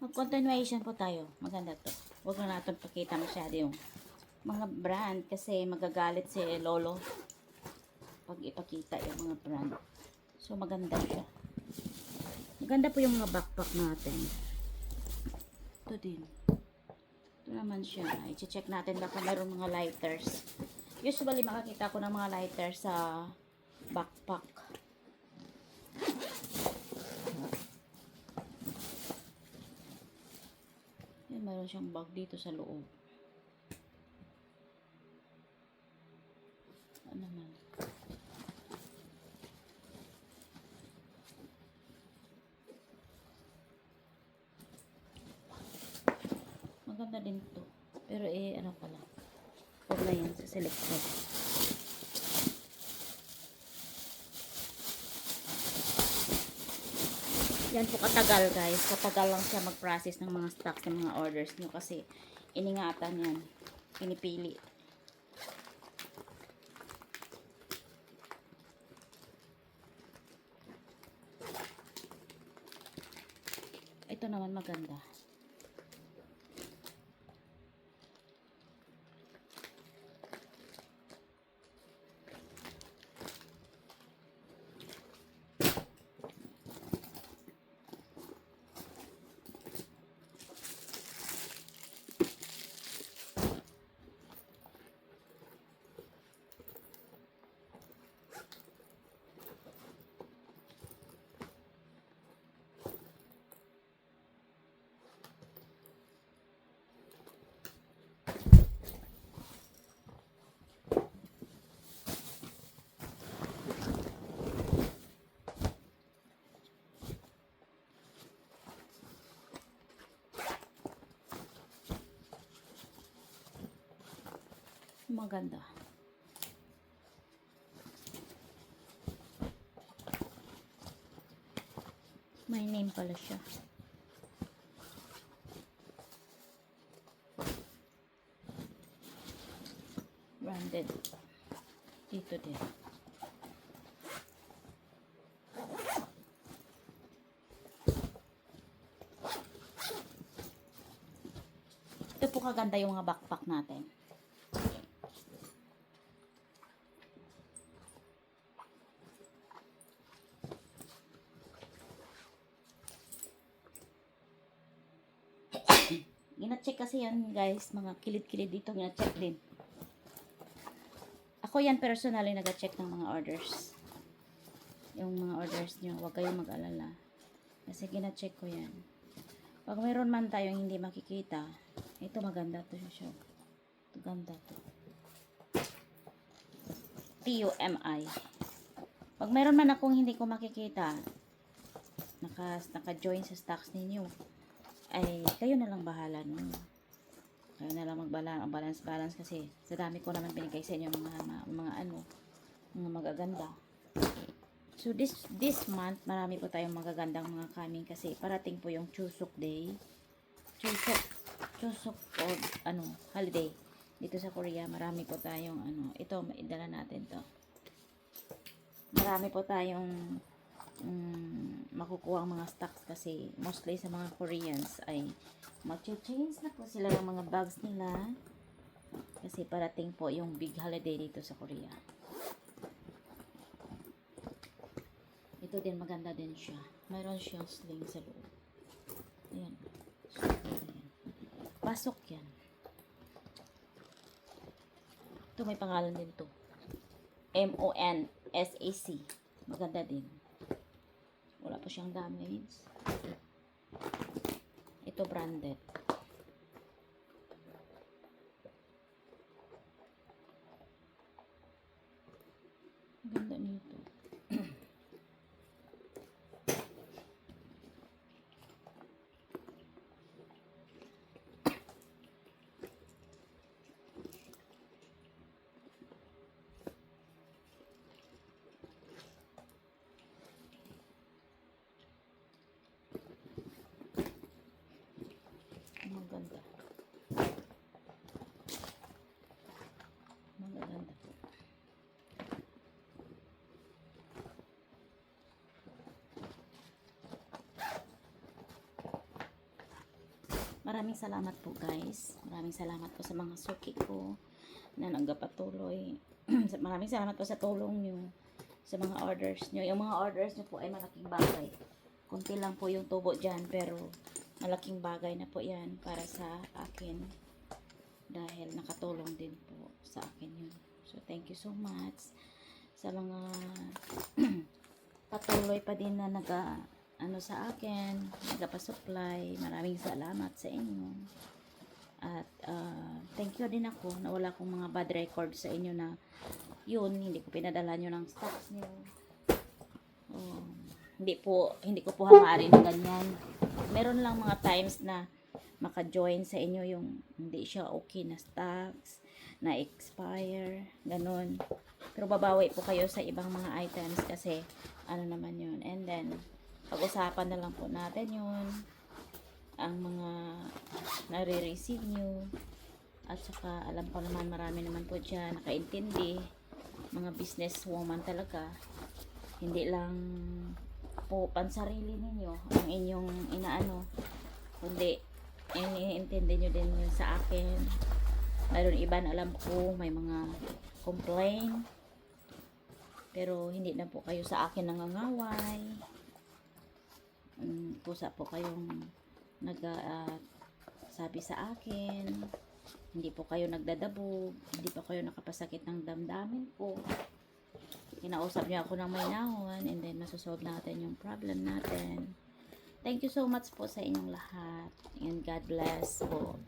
Mag-continuation po tayo. Maganda to. Huwag na natin pakita masyado yung mga brand kasi magagalit si Lolo pag ipakita yung mga brand. So, maganda siya. Maganda po yung mga backpack natin. Ito din. Ito naman siya. I-check natin baka mayroon mga lighters. Usually, makakita ko ng mga lighters sa backpack. Yan, mayroon siyang bag dito sa loob. Ano naman? Maganda din to. Pero eh, ano pala. Huwag na yan sa selected. Yan po katagal guys. Katagal lang siya mag-process ng mga stocks ng mga orders nyo kasi iningatan yan. Pinipili. Ito naman maganda. Maganda. May name pala siya. Branded. Dito din. Ito po kaganda yung mga backpack natin. Gina-check kasi yan guys, mga kilid-kilid dito, gina-check din. Ako yan personally nag-check ng mga orders. Yung mga orders nyo, huwag kayong mag-alala. Kasi gina-check ko yan. Pag mayroon man tayong hindi makikita, ito maganda to siya. Ito ganda to. T-U-M-I. Pag mayroon man akong hindi ko makikita, naka, naka-join sa stocks ninyo, ay kayo na lang bahala nun. Kayo na lang magbalance, balance balance kasi sa dami ko naman binigay sa inyo mga, mga, mga ano, mga magaganda. So this this month, marami po tayong magagandang mga coming kasi parating po yung Chuseok Day. Chuseok, Chuseok o ano, holiday. Dito sa Korea, marami po tayong ano, ito, maidala natin to. Marami po tayong mm, makukuha ang mga stocks kasi mostly sa mga Koreans ay mag-change na po sila ng mga bags nila kasi parating po yung big holiday dito sa Korea. Ito din maganda din siya. Mayroon siyang sling sa loob. Ayan. Pasok yan. Ito may pangalan din to. M-O-N-S-A-C. Maganda din. Siyang damage. Ito branded. Ang Ganda nito. Maganda. Maganda po. Maraming salamat po guys. Maraming salamat po sa mga suki ko na nagpatuloy. Maraming salamat po sa tulong nyo sa mga orders nyo. Yung mga orders nyo po ay malaking bagay. Kunti lang po yung tubo dyan pero malaking bagay na po yan para sa akin dahil nakatulong din po sa akin yun. So thank you so much sa mga patuloy pa din na naga ano sa akin, nagpa-supply. Maraming salamat sa inyo. At ah, thank you din ako na wala akong mga bad record sa inyo na yun, hindi ko pinadala nyo ng stocks nyo. Oh, hindi po, hindi ko po hangarin na ganyan. Meron lang mga times na maka-join sa inyo yung hindi siya okay na stocks, na expire, ganun. Pero babawi po kayo sa ibang mga items kasi ano naman yun. And then, pag-usapan na lang po natin yun. Ang mga nare-receive nyo. At saka, alam ko naman, marami naman po dyan nakaintindi. Mga business woman talaga. Hindi lang po pansarili ninyo ang inyong inaano. Kundi, iniintindi nyo din yun sa akin. Mayroon iba na alam ko, may mga complain. Pero hindi na po kayo sa akin nangangaway. Mm, pusa po kayong nag ah, sabi sa akin. Hindi po kayo nagdadabog. Hindi po kayo nakapasakit ng damdamin ko. Kinausap niyo ako ng may nahon and then masosolve natin yung problem natin. Thank you so much po sa inyong lahat. And God bless po.